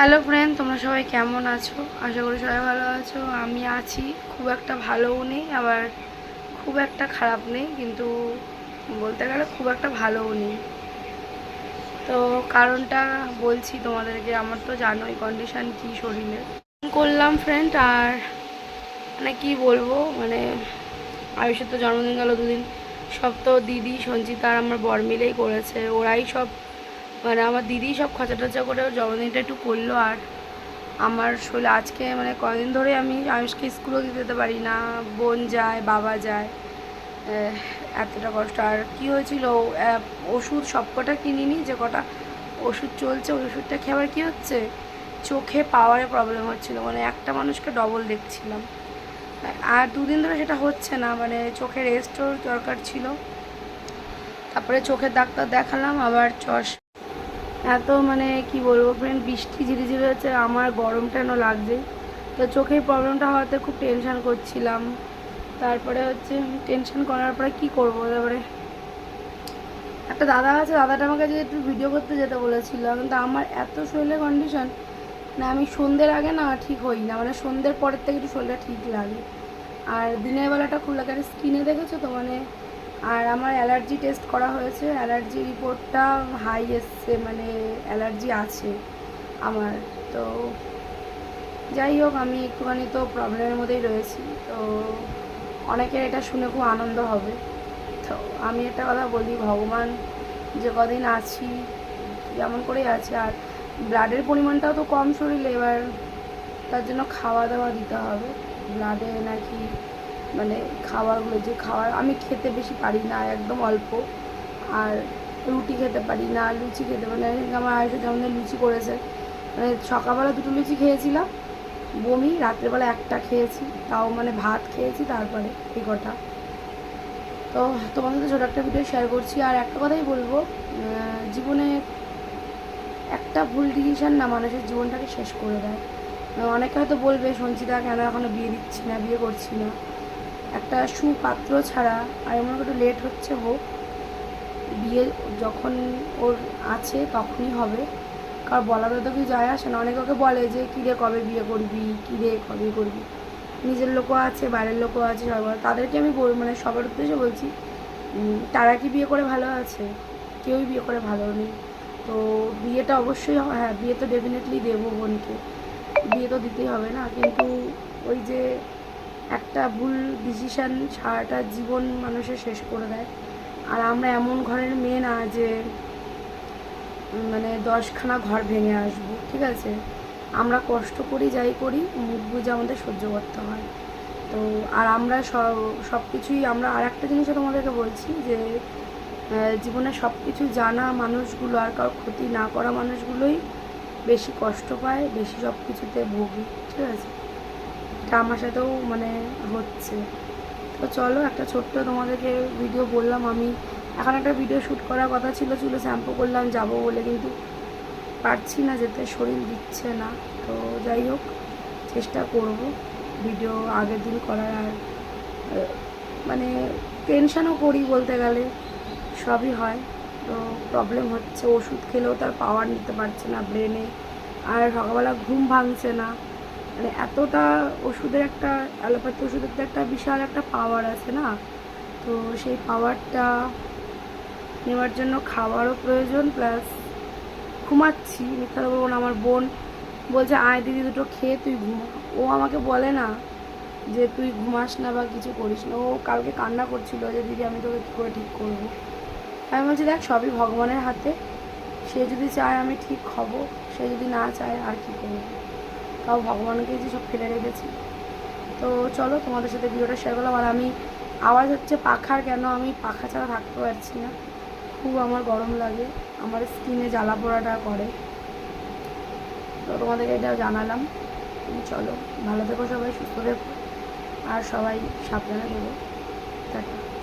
Hello friend তোমরা সবাই কেমন আছো? আশা করি সবাই ভালো আছো। আমি আছি, খুব একটা ভালোও নেই, আবার খুব একটা খারাপ নেই, কিন্তু বলতে গেলে খুব একটা ভালোও নেই। তো কারণটা বলছি তোমাদেরকে, আমার তো জানোই কন্ডিশন কি শরীরে। করলাম ফ্রেন্ড আর মানে কি বলব মানে আয়ুষের তো জন্মদিন গেল দুদিন। সব তো দিদি সঞ্চিতা আর আমার বর মিলেই করেছে। ওরাই সব মানে আমার দিদি সব খরচা টচা করে জন্মদিনটা একটু করল আর আমার শরীর আজকে মানে কদিন ধরে আমি আয়ুষকে স্কুলেও যেতে পারি না, বোন যায়, বাবা যায় এতটা কষ্ট। আর কি হয়েছিল ওষুধ সব কটা কিনিনি, যে কটা ওষুধ চলছে, ওই ওষুধটা খেয়ে আবার কী হচ্ছে? চোখে পাওয়ারে প্রবলেম হচ্ছিল মানে একটা মানুষকে ডবল দেখছিলাম। আর দুদিন ধরে সেটা হচ্ছে না মানে চোখের রেস্টও দরকার ছিল। তারপরে চোখের ডাক্তার দেখালাম, আবার চশ এত মানে কি বলব ফ্রেন্ড বৃষ্টি ঝিরিঝিরি হচ্ছে, আমার গরমটা যেন লাগছে। তো চোখের প্রবলেমটা হওয়াতে খুব টেনশান করছিলাম। তারপরে হচ্ছে টেনশন করার পরে কি করব? তারপরে একটা দাদা আছে, দাদাটা আমাকে যে একটু ভিডিও করতে যেতে বলেছিল। কিন্তু আমার এত শরীরের কন্ডিশন না আমি সন্ধ্যের আগে না ঠিক হই না। মানে সন্ধ্যের পরের থেকে একটু শরীরটা ঠিক লাগে। আর দিনের বেলাটা খুব লাগে। স্কিনে দেখেছ তো মানে আর আমার অ্যালার্জি টেস্ট করা হয়েছে। অ্যালার্জি রিপোর্টটা হাই এসছে মানে অ্যালার্জি আছে আমার। তো যাই হোক, আমি একটুখানি তো প্রবলেমের মধ্যেই রয়েছি। তো অনেকের এটা শুনে খুব আনন্দ হবে। তো আমি একটা কথা বলি, ভগবান যে কদিন আছি, যেমন করেই আছে, আর ব্লাডের পরিমাণটাও তো কম শরীরে, এবার তার জন্য খাওয়া দাওয়া দিতে হবে। ব্লাডে নাকি মানে খাবারগুলো, যে খাওয়ার আমি খেতে বেশি পারি না, একদম অল্প। আর রুটি খেতে পারি না, লুচি খেতে পারি না। আমার আয়ুষের যেমন লুচি করেছে। মানে সকালবেলা দুটো লুচি খেয়েছিলাম, বমি, রাত্রেবেলা একটা খেয়েছি, তাও মানে ভাত খেয়েছি, তারপরে এই কটা। তো তোমার সাথে ছোটো একটা ভিডিও শেয়ার করছি। আর একটা কথাই বলব জীবনে একটা ভুল ডিসিশন না মানুষের জীবনটাকে শেষ করে দেয়। অনেকে হয়তো বলবে, সঞ্চিতা, কেন এখনও বিয়ে দিচ্ছি না, বিয়ে করছি না? একটা সুপাত্র ছাড়া আর এমন একটু লেট হচ্ছে হোক বিয়ে যখন ওর আছে তখনই হবে। কারণ বলাটা তো কি যায় আসে না। অনেকে ওকে বলে যে কিরে কবে বিয়ে করবি? কিরে কবে করবি? নিজের লোকও আছে, বাইরের লোকও আছে সবার তাদেরকে আমি মানে সবার উদ্দেশ্যে বলছি তারা কি বিয়ে করে ভালো আছে? কেউই বিয়ে করে ভালো নেই। তো বিয়েটা অবশ্যই হ্যাঁ বিয়ে তো ডেফিনেটলি দেবো বোনকে। বিয়ে তো দিতেই হবে না। কিন্তু ওই যে একটা ভুল ডিসিশান সারাটা জীবন মানুষের শেষ করে দেয়। আর আমরা এমন ঘরের মেয়ে না যে মানে দশখানা ঘর ভেঙে আসব, ঠিক আছে? আমরা কষ্ট করি, যাই করি, মুখ বুঝে আমাদের সহ্য করতে হয়। তো আর আমরা সব কিছুই আমরা আর একটা জিনিসও তোমাদেরকে বলছি যে জীবনে সব কিছু জানা মানুষগুলো আর কারোর ক্ষতি না করা মানুষগুলোই বেশি কষ্ট পায়, বেশি সব কিছুতে ভোগে, ঠিক আছে? এটা আমার সাথেও মানে হচ্ছে। তো চলো, একটা ছোট্ট তোমাদেরকে ভিডিও বললাম আমি। এখন একটা ভিডিও শ্যুট করার কথা ছিল চুলো শ্যাম্পু করলাম, যাব বলে কিন্তু পারছি না যেতে, শরীর দিচ্ছে না। তো যাই হোক, চেষ্টা করব ভিডিও আগের দিন করার আর মানে টেনশানও করি বলতে গেলে, সবই হয়। তো প্রবলেম হচ্ছে, ওষুধ খেলেও তার পাওয়ার নিতে পারছে না ব্রেনে আর সকালবেলা ঘুম ভাঙছে না। মানে এতটা ওষুধের একটা, অ্যালোপ্যাথি ওষুধের তো একটা বিশাল একটা পাওয়ার আছে না? তো সেই পাওয়ারটা নেওয়ার জন্য খাওয়ারও প্রয়োজন প্লাস ঘুমাচ্ছি, মিথ্যা বলব আমার বোন বলছে, আয় দিদি দুটো খেয়ে তুই ঘুমা। ও আমাকে বলে না যে, তুই ঘুমাস না বা কিছু করিস না। ও কালকে কান্না করছিল যে, দিদি, আমি তোকে কী করে ঠিক করব? আমি বলছি, দেখ, সবই ভগবানের হাতে। সে যদি চায় আমি ঠিক হব, সে যদি না চায় আর কি করব? তাও ভগবানকে যে সব ফেলে রেখেছি। তো চলো তোমাদের সাথে ভিডিওটা শেয়ার করলাম। আর আমি আওয়াজ হচ্ছে পাখার কেন? আমি পাখা ছাড়া থাকতে পারছি না। খুব আমার গরম লাগে। আমার স্কিনে জ্বালা পোড়াটা করে। তো তোমাদেরকে এটাও জানালাম। চলো, ভালো থেকো সবাই, সুস্থ থেকো। আর সবাই সাবধানে দেবো টাটা।